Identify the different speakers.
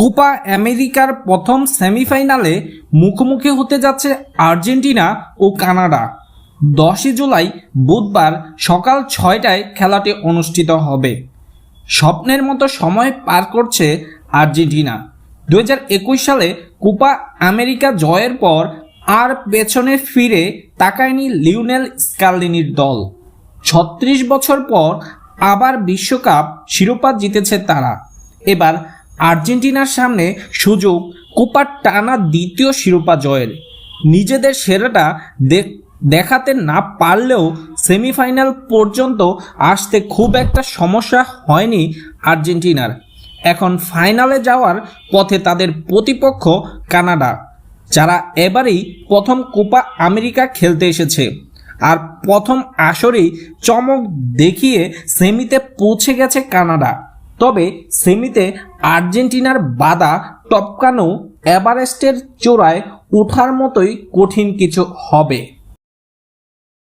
Speaker 1: Copa আমেরিকার প্রথম সেমিফাইনালে মুখোমুখি হতে যাচ্ছে আর্জেন্টিনা ও কানাডা। দশই জুলাই বুধবার সকাল ছয়টায় খেলাটি অনুষ্ঠিত হবে। স্বপ্নের মতো সময় পার করছে আর্জেন্টিনা। দু হাজার একুশ সালে কোপা আমেরিকা জয়ের পর আর পেছনে ফিরে তাকায়নি লিওনেল স্কালিনির দল। ছত্রিশ বছর পর আবার বিশ্বকাপ শিরোপা জিতেছে তারা। এবার আর্জেন্টিনার সামনে সুযোগ, কোপার টানা দ্বিতীয় শিরোপা জয়ের। নিজেদের সেরাটা দেখ- দেখাতে না পারলেও সেমিফাইনাল পর্যন্ত আসতে খুব একটা সমস্যা হয়নি আর্জেন্টিনার। এখন ফাইনালে যাওয়ার পথে তাদের প্রতিপক্ষ কানাডা, যারা এবারেই প্রথম কোপা আমেরিকা খেলতে এসেছে। আর প্রথম আসরেই চমক দেখিয়ে সেমিতে পৌঁছে গেছে কানাডা। তবে সেমিতে আর্জেন্টিনার বাদা টপকানো এভারেস্টের চূড়ায় ওঠার মতোই কঠিন কিছু হবে।